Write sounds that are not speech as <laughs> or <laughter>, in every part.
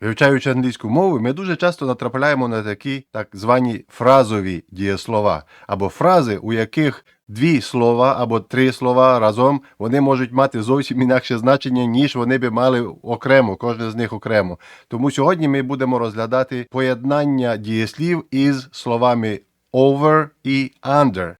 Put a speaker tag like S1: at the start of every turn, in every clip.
S1: Вивчаючи англійську мову, ми дуже часто натрапляємо на такі так звані фразові дієслова або фрази, у яких дві слова або три слова разом вони можуть мати зовсім інакше значення, ніж вони би мали окремо, кожне з них окремо. Тому сьогодні ми будемо розглядати поєднання дієслів із словами over і under.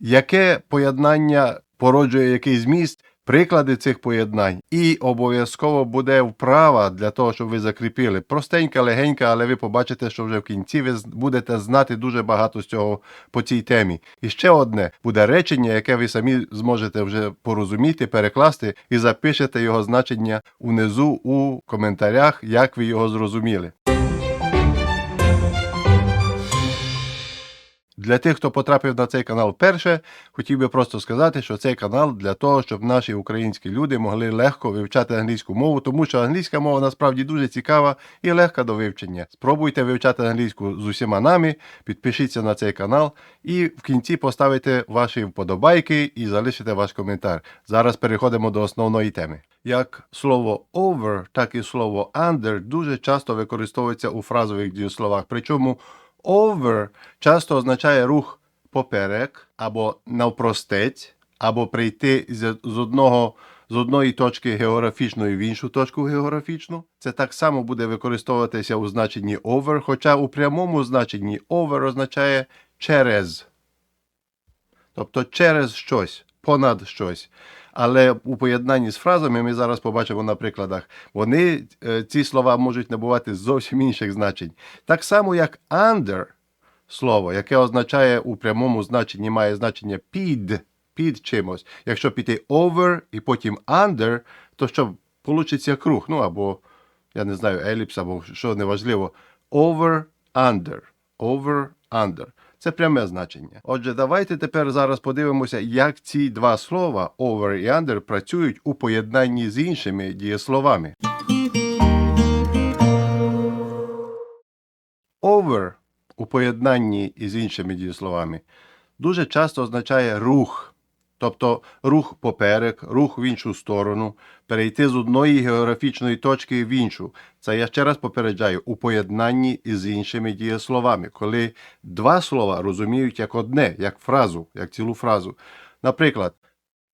S1: Яке поєднання породжує який зміст? Приклади цих поєднань, і обов'язково буде вправа для того, щоб ви закріпили. Простенька, легенька, але ви побачите, що вже в кінці ви будете знати дуже багато з цього по цій темі. І ще одне буде речення, яке ви самі зможете вже порозуміти, перекласти і запишете його значення унизу у коментарях, як ви його зрозуміли. Для тих, хто потрапив на цей канал вперше, хотів би просто сказати, що цей канал для того, щоб наші українські люди могли легко вивчати англійську мову, тому що англійська мова насправді дуже цікава і легка до вивчення. Спробуйте вивчати англійську з усіма нами, підпишіться на цей канал і в кінці поставите ваші вподобайки і залишите ваш коментар. Зараз переходимо до основної теми. Як слово over, так і слово under дуже часто використовується у фразових дієсловах. Причому Over часто означає рух поперек або навпростець, або прийти з, одного з одної точки географічної в іншу точку географічну. Це так само буде використовуватися у значенні over, хоча у прямому значенні over означає через. Тобто через щось, понад щось. Але у поєднанні з фразами ми зараз побачимо на прикладах. Вони е, ці слова можуть набувати зовсім інших значень. Так само, як under слово, яке означає у прямому значенні, має значення під, під чимось. Якщо піти over і потім under, то що получиться круг, ну або я не знаю, еліпс, або що неважливо. Over, under. Over, under. Це пряме значення. Отже, давайте тепер зараз подивимося, як ці два слова over і under працюють у поєднанні з іншими дієсловами. Over у поєднанні із іншими дієсловами дуже часто означає рух. Тобто рух поперек, рух в іншу сторону, перейти з одної географічної точки в іншу. Це я ще раз попереджаю у поєднанні із іншими дієсловами, коли два слова розуміють як одне, як фразу, як цілу фразу. Наприклад,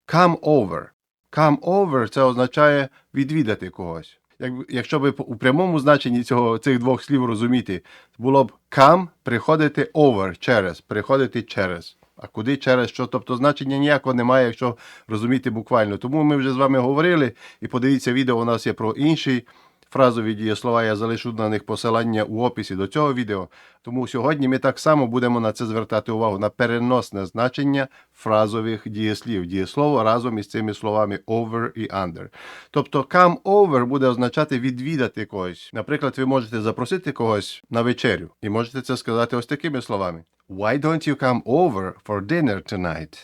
S1: come over. Come over це означає відвідати когось. Як, якщо би у прямому значенні цього, цих двох слів розуміти, було б come приходити over через, приходити через. А куди через що? Тобто значення ніякого немає, якщо розуміти буквально. Тому ми вже з вами говорили, і подивіться відео, у нас є про інші фразові дієслова. Я залишу на них посилання у описі до цього відео. Тому сьогодні ми так само будемо на це звертати увагу на переносне значення фразових дієслів. Дієслово разом із цими словами over і under. Тобто come over буде означати відвідати когось. Наприклад, ви можете запросити когось на вечерю, і можете це сказати ось такими словами: Why don't you come over for dinner tonight?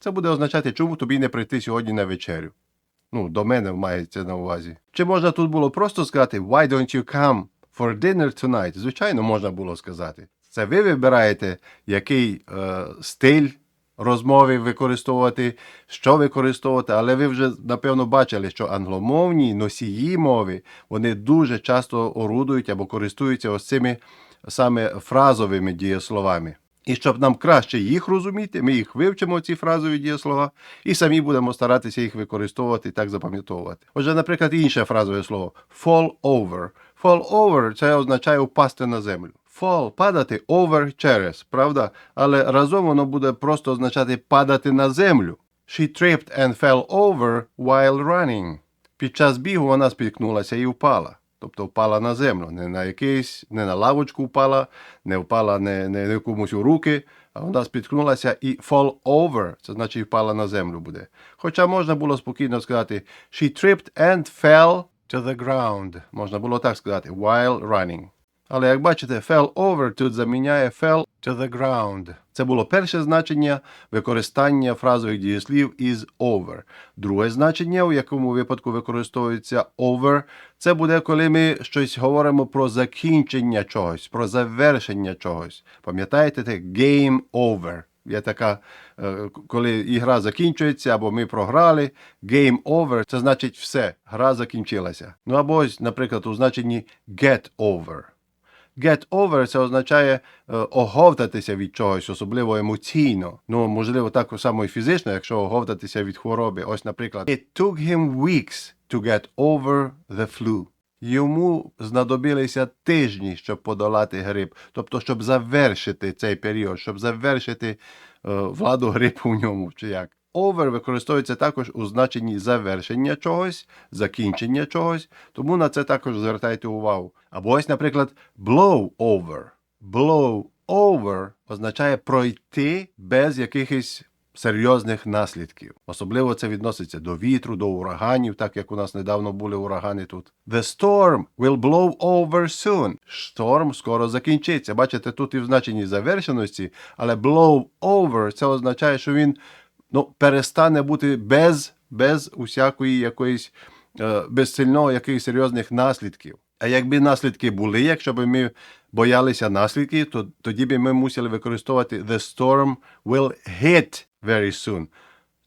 S1: Це буде означати, чому тобі не прийти сьогодні на вечерю. Ну, до мене мається на увазі. Чи можна тут було просто сказати Why don't you come for dinner tonight? Звичайно, можна було сказати. Це ви вибираєте, який е, стиль розмови використовувати, що використовувати, але ви вже напевно бачили, що англомовні носії мови вони дуже часто орудують або користуються ось цими саме фразовими дієсловами. І щоб нам краще їх розуміти, ми їх вивчимо, ці фразові дієслова, і самі будемо старатися їх використовувати і так запам'ятовувати. Отже, наприклад, інше фразове слово fall over. Fall over це означає впасти на землю. Fall – падати, over – через, правда? Але разом воно буде просто означати падати на землю. She tripped and fell over while running. Під час бігу вона спіткнулася і впала. Тобто впала на землю, не на якийсь, не на лавочку впала, не впала не, не, не комусь у руки, а вона спіткнулася і fall over, це значить впала на землю буде. Хоча можна було спокійно сказати she tripped and fell to the ground. Можна було так сказати while running. Але як бачите, fell over тут заміняє fell to the ground. Це було перше значення використання фразових дієслів із over. Друге значення, у якому випадку використовується over, це буде, коли ми щось говоримо про закінчення чогось, про завершення чогось. Пам'ятаєте те game over? Є така, е, коли ігра закінчується, або ми програли. Game over це значить все, гра закінчилася. Ну або ось, наприклад, у значенні get over. Get over це означає е, оговтатися від чогось, особливо емоційно. Ну, можливо, так само і фізично, якщо оговтатися від хвороби. Ось, наприклад, It took him weeks to get over the flu. Йому знадобилися тижні, щоб подолати грип, тобто, щоб завершити цей період, щоб завершити е, владу грипу в ньому, чи як. Over використовується також у значенні завершення чогось, закінчення чогось, тому на це також звертайте увагу. Або ось, наприклад, blow over. Blow over означає пройти без якихось серйозних наслідків. Особливо це відноситься до вітру, до ураганів, так як у нас недавно були урагани тут. The storm will blow over soon. Шторм скоро закінчиться. Бачите, тут і в значенні завершеності, але blow over це означає, що він ну, перестане бути без, без усякої якоїсь е, без сильного якихось серйозних наслідків. А якби наслідки були, якщо б ми боялися наслідків, то тоді б ми мусили використовувати the storm will hit very soon.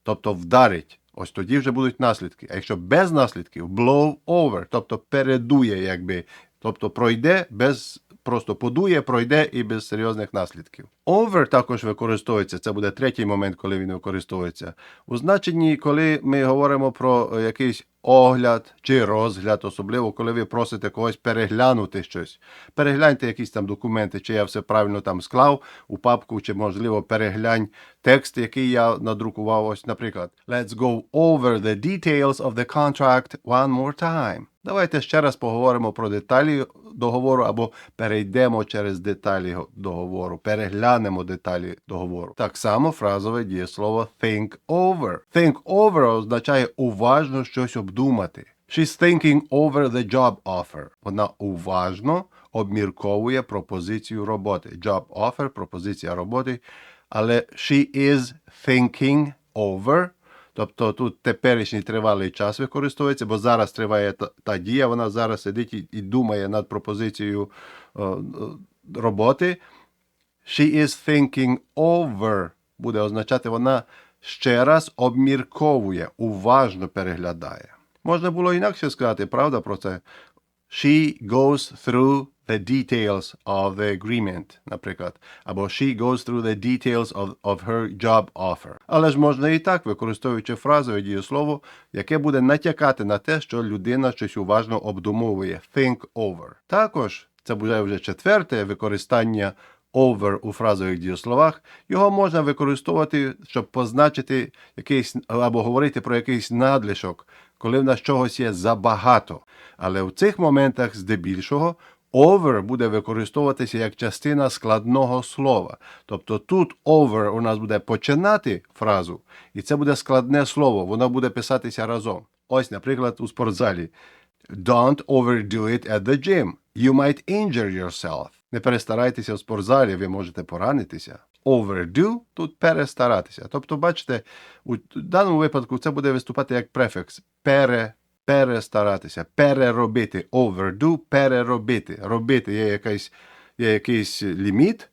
S1: Тобто вдарить. Ось тоді вже будуть наслідки. А якщо без наслідків, blow over, тобто передує, якби, тобто пройде без. Просто подує, пройде і без серйозних наслідків. Over також використовується, це буде третій момент, коли він використовується. У значенні, коли ми говоримо про е, якийсь огляд чи розгляд, особливо коли ви просите когось переглянути щось. Перегляньте якісь там документи, чи я все правильно там склав у папку, чи, можливо, переглянь текст, який я надрукував. Ось, наприклад, Let's go over the details of the contract one more time. Давайте ще раз поговоримо про деталі договору або перейдемо через деталі договору, переглянемо деталі договору. Так само фразове дієслово think over. Think over означає уважно щось обдумати. She's thinking over the job offer. Вона уважно обмірковує пропозицію роботи. Job offer, пропозиція роботи. Але she is thinking over. Тобто тут теперішній тривалий час використовується, бо зараз триває та, та дія, вона зараз сидить і, і думає над пропозицією е, е, роботи. She is thinking over буде означати, вона ще раз обмірковує, уважно переглядає. Можна було інакше сказати, правда, про це. She goes through the details of the agreement, наприклад, або she goes through the details of, of her job offer. Але ж можна і так, використовуючи фразове дієслово, яке буде натякати на те, що людина щось уважно обдумовує. Think over. Також це буде вже четверте використання over у фразових дієсловах. Його можна використовувати, щоб позначити якийсь або говорити про якийсь надлишок, коли в нас чогось є забагато. Але в цих моментах, здебільшого, over буде використовуватися як частина складного слова. Тобто тут over у нас буде починати фразу, і це буде складне слово, воно буде писатися разом. Ось, наприклад, у спортзалі. Don't overdo it at the gym. You might injure yourself. Не перестарайтеся в спортзалі, ви можете поранитися. Overdo тут перестаратися. Тобто, бачите, у даному випадку це буде виступати як префікс пере, перестаратися, переробити. Overdo переробити. Робити є якийсь, є якийсь ліміт,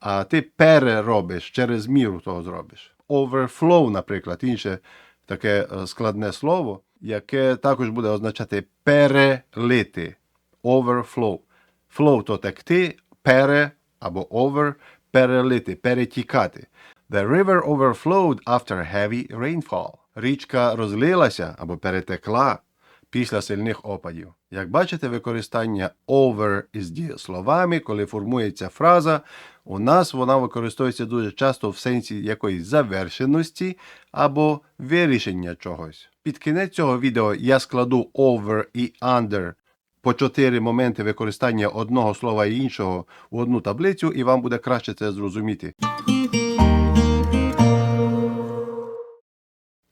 S1: а ти переробиш, через міру того зробиш. Overflow, наприклад, інше таке е, складне слово, яке також буде означати перелити. Overflow. Flow то текти, пере або over, перелити, перетікати. The river overflowed after heavy rainfall. Річка розлилася або перетекла після сильних опадів. Як бачите, використання over із дієсловами, коли формується фраза, у нас вона використовується дуже часто в сенсі якоїсь завершеності або вирішення чогось. Під кінець цього відео я складу over і under по чотири моменти використання одного слова і іншого у одну таблицю, і вам буде краще це зрозуміти.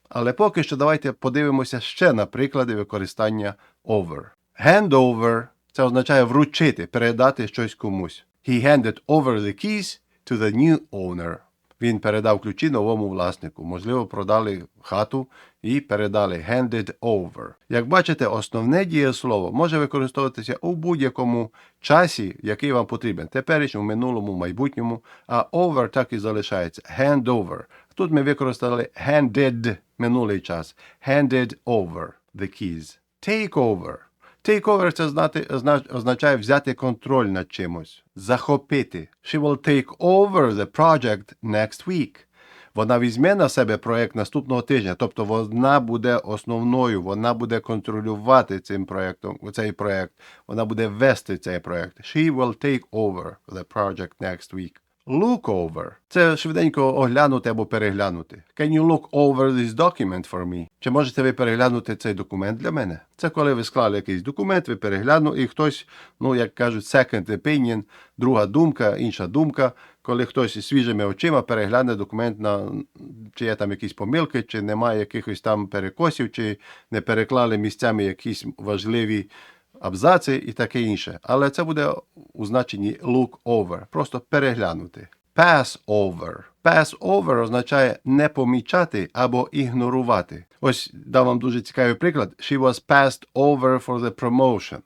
S1: Але поки що давайте подивимося ще на приклади використання over. Hand over – це означає вручити, передати щось комусь. He handed over the keys to the new owner. Він передав ключі новому власнику. Можливо, продали хату, і передали handed over. Як бачите, основне дієслово може використовуватися у будь-якому часі, який вам потрібен. Теперішньому, минулому, майбутньому, а over так і залишається. Hand over. Тут ми використали handed минулий час. Handed over the keys. Take over. Take over це знати, означає взяти контроль над чимось, захопити. She will take over the project next week. Вона візьме на себе проект наступного тижня, тобто вона буде основною, вона буде контролювати цим проектом, цей проект, вона буде вести цей проект. She will take over the project next week. Look over – це швиденько оглянути або переглянути. Can you look over this document for me? Чи можете ви переглянути цей документ для мене? Це коли ви склали якийсь документ, ви переглянули, і хтось, ну як кажуть, second opinion, друга думка, інша думка. Коли хтось із свіжими очима перегляне документ на чи є там якісь помилки, чи немає якихось там перекосів, чи не переклали місцями якісь важливі абзаци і таке інше. Але це буде у значенні look over, просто переглянути. Pass over. Pass over означає не помічати або ігнорувати. Ось дам вам дуже цікавий приклад. She was passed over for the promotion.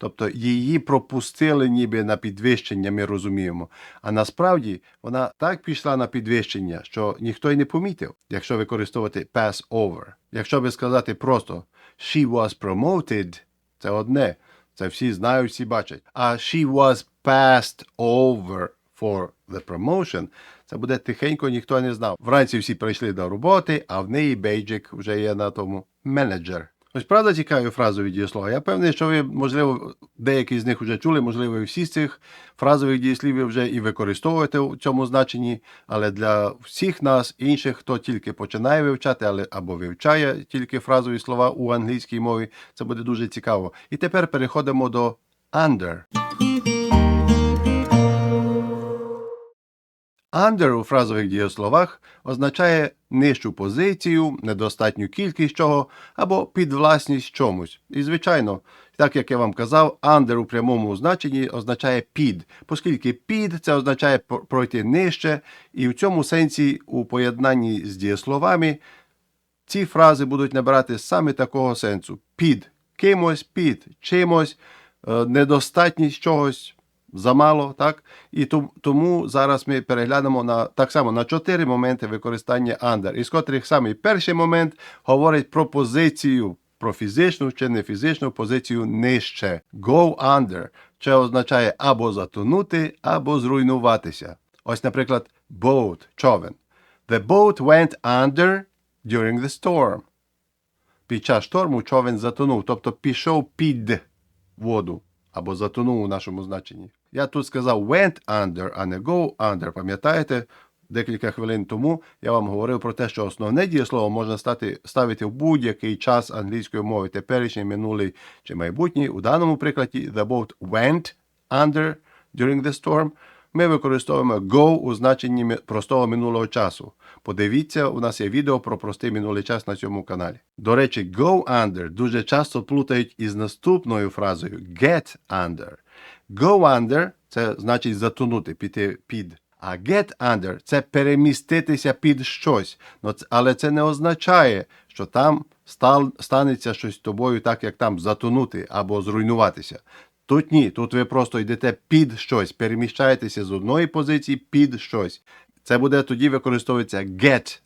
S1: Тобто її пропустили ніби на підвищення, ми розуміємо. А насправді вона так пішла на підвищення, що ніхто й не помітив, якщо використовувати pass over. Якщо би сказати просто she was promoted, це одне. Це всі знають, всі бачать. А she was passed over for the promotion. Це буде тихенько, ніхто не знав. Вранці всі прийшли до роботи, а в неї бейджик вже є на тому менеджер. Ось правда цікаві фразові дієслова. Я певний, що ви, можливо, деякі з них вже чули, можливо, і всі з цих фразових дієслів ви вже і використовуєте у цьому значенні. Але для всіх нас, інших, хто тільки починає вивчати, але або вивчає тільки фразові слова у англійській мові, це буде дуже цікаво. І тепер переходимо до under. Under у фразових дієсловах означає нижчу позицію, недостатню кількість чого або підвласність чомусь. І, звичайно, так як я вам казав, under у прямому значенні означає під, оскільки під це означає пройти нижче, і в цьому сенсі у поєднанні з дієсловами ці фрази будуть набирати саме такого сенсу: під кимось, під чимось, е, недостатність чогось. Замало, так? І тому зараз ми переглянемо на так само на чотири моменти використання under, із котрих самий перший момент говорить про позицію, про фізичну чи не фізичну позицію нижче. Go under, що означає або затонути, або зруйнуватися. Ось, наприклад, boat, човен. The boat went under during the storm. Під час шторму човен затонув, тобто пішов під воду або затонув у нашому значенні. Я тут сказав went under, а не go under. Пам'ятаєте, декілька хвилин тому я вам говорив про те, що основне дієслово можна стати, ставити в будь-який час англійської мови, теперішній, минулий чи майбутній. У даному прикладі the boat went under during the storm. Ми використовуємо go у значенні простого минулого часу. Подивіться, у нас є відео про простий минулий час на цьому каналі. До речі, go under дуже часто плутають із наступною фразою get under. Go under це значить затонути, піти під. А get under це переміститися під щось. Но Але це не означає, що там станеться щось з тобою, так як там затонути або зруйнуватися. Тут ні, тут ви просто йдете під щось, переміщаєтеся з одної позиції під щось. Це буде тоді використовується get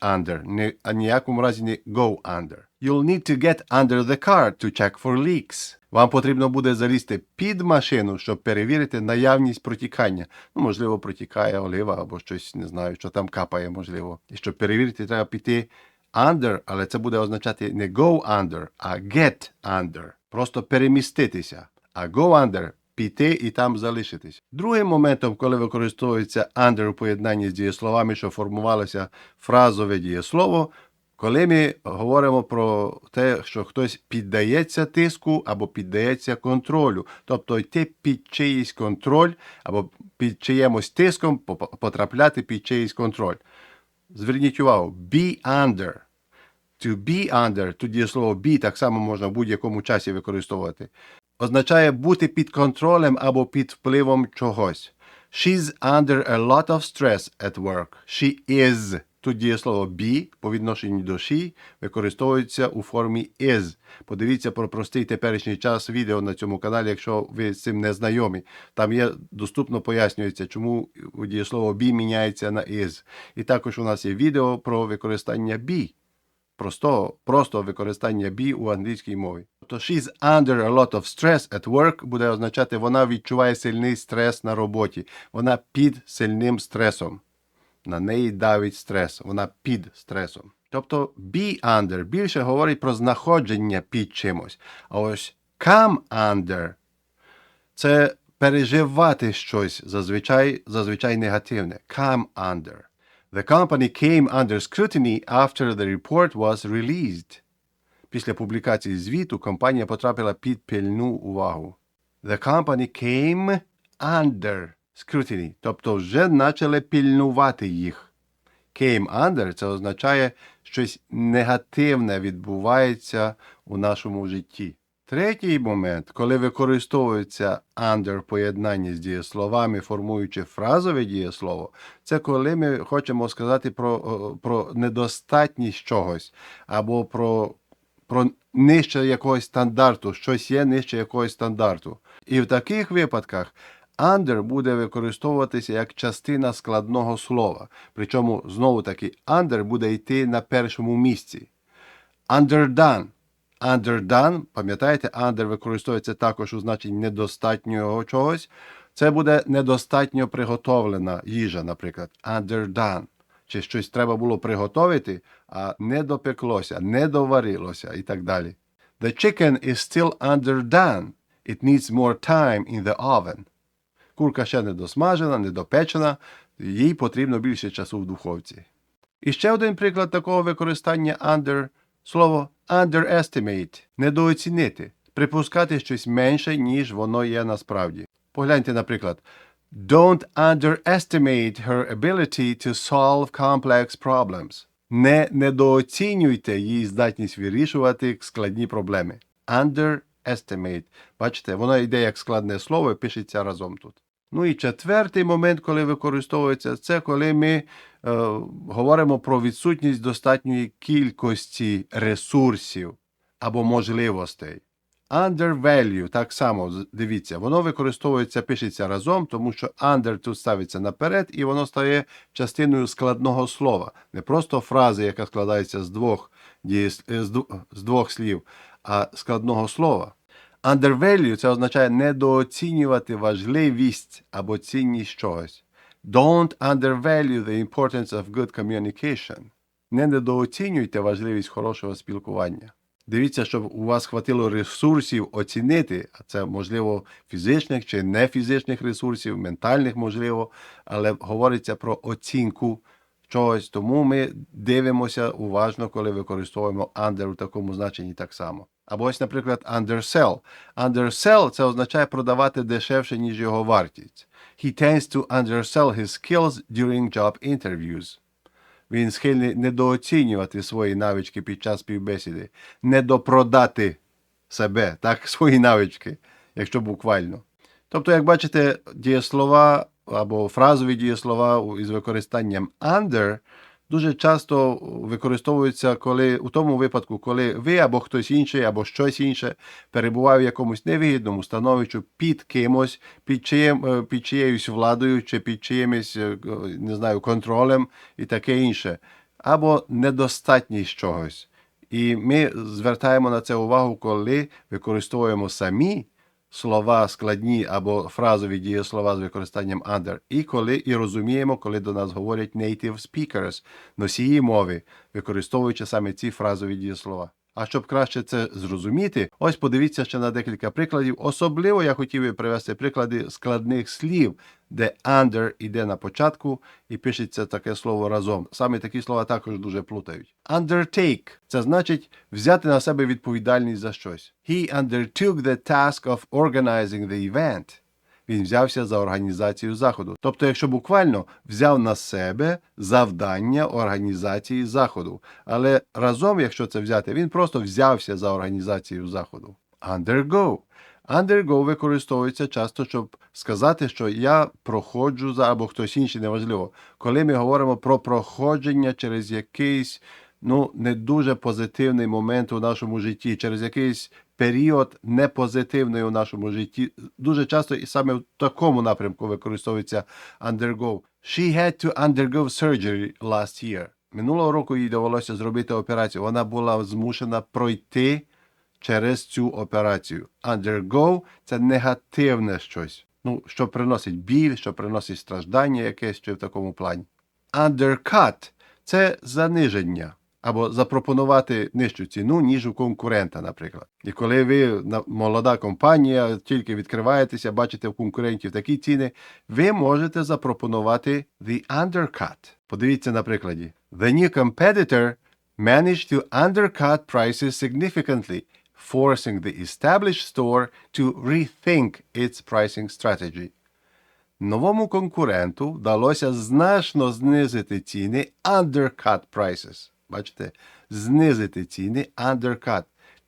S1: under, не, а ніякому разі не go under. You'll need to get under the car to check for leaks. Вам потрібно буде залізти під машину, щоб перевірити наявність протікання. Ну, можливо, протікає олива або щось, не знаю, що там капає, можливо. І щоб перевірити, треба піти under, але це буде означати не go under, а get under. Просто переміститися. А go under піти і там залишитись. Другим моментом, коли використовується under у поєднанні з дієсловами, що формувалося фразове дієслово, коли ми говоримо про те, що хтось піддається тиску або піддається контролю, тобто йти під чиїсь контроль або під чиємусь тиском потрапляти під чиїсь контроль. Зверніть увагу, be under. To be under, тут дієслово be так само можна в будь-якому часі використовувати. Означає бути під контролем або під впливом чогось. She's under a lot of stress at work. She is Тут дієслово be по відношенню до she використовується у формі is. Подивіться про простий теперішній час відео на цьому каналі, якщо ви з цим не знайомі. Там є доступно пояснюється, чому дієслово be міняється на is. І також у нас є відео про використання be. Просто, просто використання be у англійській мові. Тобто she's under a lot of stress at work буде означати, вона відчуває сильний стрес на роботі. Вона під сильним стресом. На неї давить стрес, вона під стресом. Тобто be under більше говорить про знаходження під чимось. А ось come under це переживати щось зазвичай, зазвичай негативне. Come under. The company came under scrutiny after the report was released. Після публікації звіту компанія потрапила під пильну увагу. The company came under scrutiny, тобто вже почали пильнувати їх. Came under це означає щось негативне відбувається у нашому житті. Третій момент, коли використовується under в поєднанні з дієсловами, формуючи фразове дієслово, це коли ми хочемо сказати про, про недостатність чогось або про, про нижче якогось стандарту, щось є нижче якогось стандарту. І в таких випадках under буде використовуватися як частина складного слова. Причому знову таки under буде йти на першому місці. Underdone. Underdone, пам'ятаєте, under використовується також у значенні недостатнього чогось. Це буде недостатньо приготовлена їжа, наприклад. Underdone. Чи щось треба було приготовити, а не допеклося, не доварилося і так далі. The chicken is still underdone. It needs more time in the oven. Курка ще не досмажена, не допечена, їй потрібно більше часу в духовці. І ще один приклад такого використання under слово underestimate недооцінити, припускати щось менше, ніж воно є насправді. Погляньте, наприклад, Don't underestimate her ability to solve complex problems. Не недооцінюйте її здатність вирішувати складні проблеми. Underestimate. Бачите, воно йде як складне слово пишеться разом тут. Ну і четвертий момент, коли використовується, це коли ми е, говоримо про відсутність достатньої кількості ресурсів або можливостей. Undervalue, так само, дивіться, воно використовується, пишеться разом, тому що under тут ставиться наперед, і воно стає частиною складного слова. Не просто фрази, яка складається з двох, е, з двох слів, а складного слова. Undervalue – це означає недооцінювати важливість або цінність чогось. Don't undervalue the importance of good communication. Не недооцінюйте важливість хорошого спілкування. Дивіться, щоб у вас хватило ресурсів оцінити, а це можливо фізичних чи не фізичних ресурсів, ментальних можливо, але говориться про оцінку чогось. Тому ми дивимося уважно, коли використовуємо under у такому значенні так само. Або ось, наприклад, undersell. Undersell – це означає продавати дешевше, ніж його вартість. He tends to undersell his skills during job interviews. Він схильний недооцінювати свої навички під час співбесіди, недопродати себе, так, <laughs> свої навички, якщо буквально. Тобто, як бачите, дієслова або фразові дієслова із використанням under дуже часто використовуються коли, у тому випадку, коли ви або хтось інший, або щось інше перебуває в якомусь невигідному становищу під кимось, під, чиєм, е, під чиєюсь владою, чи під чиїмось, е, не знаю, контролем і таке інше, або недостатність чогось. І ми звертаємо на це увагу, коли використовуємо самі слова складні або фразові дієслова з використанням under, і коли і розуміємо, коли до нас говорять native speakers, носії мови, використовуючи саме ці фразові дієслова. А щоб краще це зрозуміти, ось подивіться ще на декілька прикладів. Особливо я хотів би привести приклади складних слів, де under іде на початку і пишеться таке слово разом. Саме такі слова також дуже плутають. Undertake – це значить взяти на себе відповідальність за щось. He undertook the task of organizing the event. Він взявся за організацію заходу. Тобто, якщо буквально взяв на себе завдання організації заходу. Але разом, якщо це взяти, він просто взявся за організацію заходу. Undergo. Undergo використовується часто, щоб сказати, що я проходжу за або хтось інший, неважливо. Коли ми говоримо про проходження через якийсь ну, не дуже позитивний момент у нашому житті, через якийсь період непозитивний у нашому житті, дуже часто і саме в такому напрямку використовується undergo. She had to undergo surgery last year. Минулого року їй довелося зробити операцію. Вона була змушена пройти через цю операцію. Undergo – це негативне щось. Ну, що приносить біль, що приносить страждання якесь чи в такому плані. Undercut – це заниження або запропонувати нижчу ціну, ніж у конкурента, наприклад. І коли ви молода компанія, тільки відкриваєтеся, бачите в конкурентів такі ціни, ви можете запропонувати the undercut. Подивіться на прикладі. The new competitor managed to undercut prices significantly, forcing the established store to rethink its pricing strategy. Новому конкуренту вдалося значно знизити ціни undercut prices. Бачите? Знизити ціни undercut.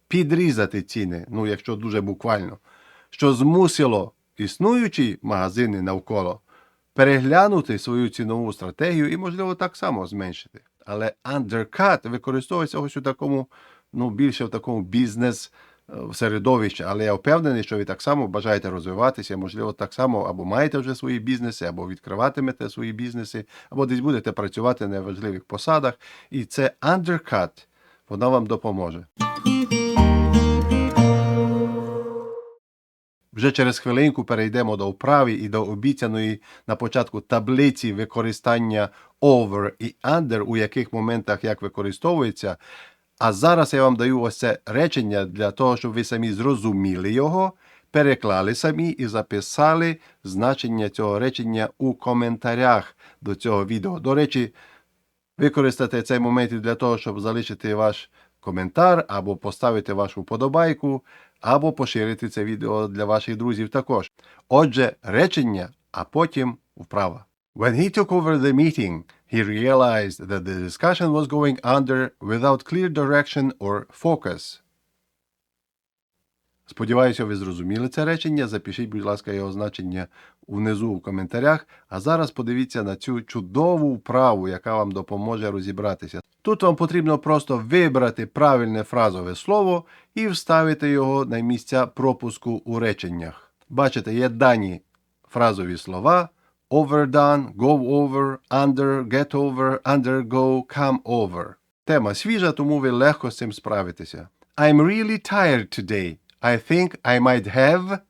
S1: Підрізати ціни, ну якщо дуже буквально, що змусило існуючі магазини навколо переглянути свою цінову стратегію і, можливо, так само зменшити. Але undercut використовується ось у такому, ну, більше в такому бізнес е, середовищі. Але я впевнений, що ви так само бажаєте розвиватися, можливо, так само або маєте вже свої бізнеси, або відкриватимете свої бізнеси, або десь будете працювати на важливих посадах. І це undercut, воно вам допоможе. Вже через хвилинку перейдемо до вправи і до обіцяної на початку таблиці використання over і under, у яких моментах як використовується. А зараз я вам даю ось це речення для того, щоб ви самі зрозуміли його, переклали самі і записали значення цього речення у коментарях до цього відео. До речі, використати цей момент для того, щоб залишити ваш коментар, або поставити вашу вподобайку, або поширити це відео для ваших друзів також. Отже, речення, а потім вправа. When he took over the meeting, he realized that the discussion was going under without clear direction or focus. Сподіваюся, ви зрозуміли це речення. Запишіть, будь ласка, його значення внизу в коментарях. А зараз подивіться на цю чудову вправу, яка вам допоможе розібратися. Тут вам потрібно просто вибрати правильне фразове слово і вставити його на місця пропуску у реченнях. Бачите, є дані фразові слова overdone, go over, under, get over, undergo, come over. Тема свіжа, тому ви легко з цим справитеся. I'm really tired today. I think I might have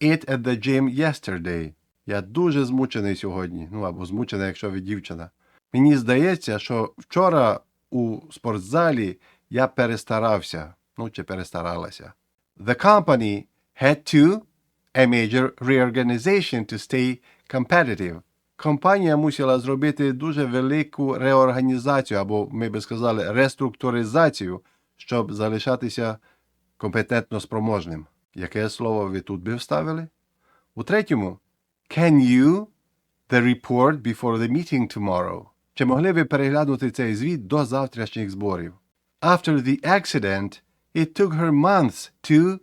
S1: it at the gym yesterday. Я дуже змучений сьогодні. Ну або змучена, якщо ви дівчина. Мені здається, що вчора у спортзалі я перестарався. Ну, чи перестаралася. The company had to a major reorganization to stay competitive. Компанія мусила зробити дуже велику реорганізацію, або ми би сказали, реструктуризацію, щоб залишатися компетентно спроможним. Яке слово ви тут би вставили? У третьому, can you the report before the meeting tomorrow? Чи могли ви переглянути цей звіт до завтрашніх зборів? After the accident, it took her months to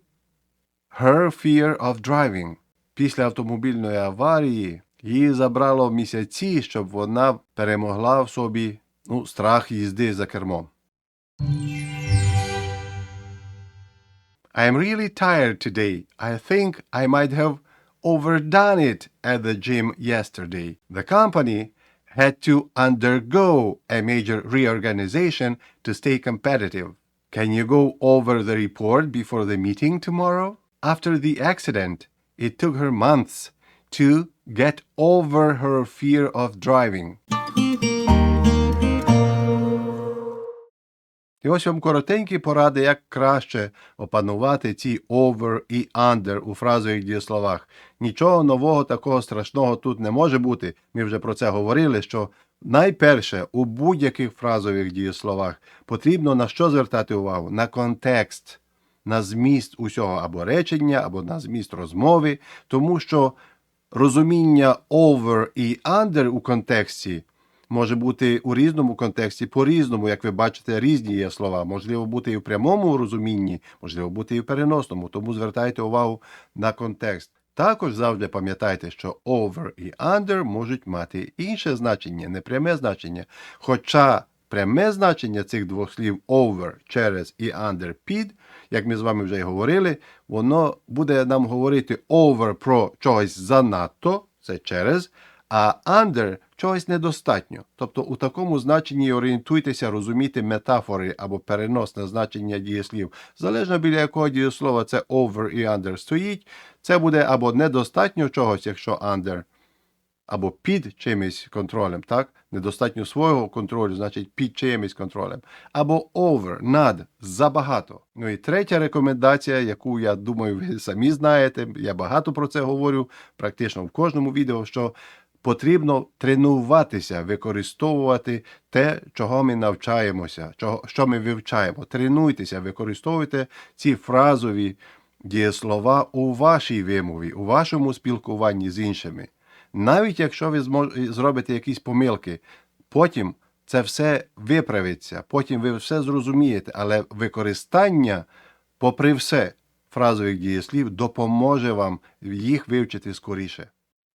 S1: her fear of driving. Після автомобільної аварії їй забрало місяці, щоб вона перемогла в собі ну, страх їзди за кермом. I am really tired today. I think I might have overdone it at the gym yesterday. The company had to undergo a major reorganization to stay competitive. Can you go over the report before the meeting tomorrow? After the accident, it took her months to get over her fear of driving. І ось вам коротенькі поради, як краще опанувати ці over і under у фразових дієсловах. Нічого нового такого страшного тут не може бути. Ми вже про це говорили, що найперше у будь-яких фразових дієсловах потрібно на що звертати увагу? На контекст, на зміст усього або речення, або на зміст розмови, тому що розуміння over і under у контексті може бути у різному контексті, по-різному, як ви бачите, різні є слова. Можливо, бути і в прямому розумінні, можливо, бути і в переносному. Тому звертайте увагу на контекст. Також завжди пам'ятайте, що over і under можуть мати інше значення, не пряме значення. Хоча пряме значення цих двох слів over через і under під, як ми з вами вже й говорили, воно буде нам говорити over про чогось занадто, це через, а under чогось недостатньо. Тобто у такому значенні орієнтуйтеся розуміти метафори або переносне значення дієслів. Залежно біля якого дієслова це over і under стоїть, це буде або недостатньо чогось, якщо under, або під чимось контролем, так? Недостатньо свого контролю, значить під чимось контролем. Або over, над, забагато. Ну і третя рекомендація, яку я думаю, ви самі знаєте, я багато про це говорю, практично в кожному відео, що потрібно тренуватися, використовувати те, чого ми навчаємося, чого, що ми вивчаємо. Тренуйтеся, використовуйте ці фразові дієслова у вашій вимові, у вашому спілкуванні з іншими. Навіть якщо ви зробите якісь помилки, потім це все виправиться, потім ви все зрозумієте, але використання, попри все, фразових дієслів допоможе вам їх вивчити скоріше.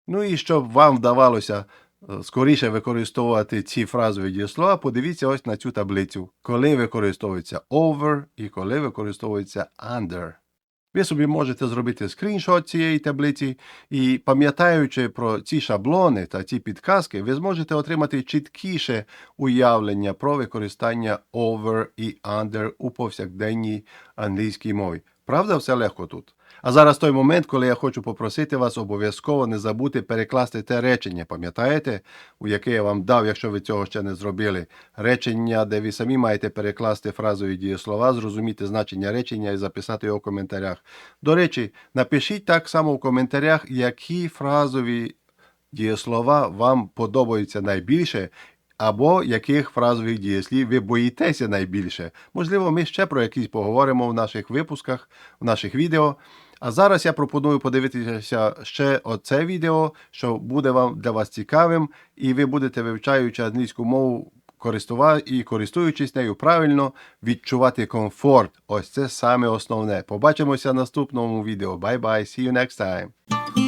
S1: Ну і щоб вам вдавалося е, скоріше використовувати ці фразові дієслова, подивіться ось на цю таблицю, коли використовується over і коли використовується under. Ви собі можете зробити скріншот цієї таблиці, і пам'ятаючи про ці шаблони та ці підказки, ви зможете отримати чіткіше уявлення про використання over і under у повсякденній англійській мові. Правда, все легко тут. А зараз той момент, коли я хочу попросити вас обов'язково не забути перекласти те речення, пам'ятаєте, у яке я вам дав, якщо ви цього ще не зробили. Речення, де ви самі маєте перекласти фразові дієслова, зрозуміти значення речення і записати його в коментарях. До речі, напишіть так само в коментарях, які фразові дієслова вам подобаються найбільше, або яких фразових дієслів ви боїтеся найбільше. Можливо, ми ще про якісь поговоримо в наших випусках, в наших відео. А зараз я пропоную подивитися ще оце відео, що буде вам для вас цікавим, і ви будете, вивчаючи англійську мову, і користуючись нею правильно, відчувати комфорт. Ось це саме основне. Побачимося в наступному відео. Bye bye, see you next time.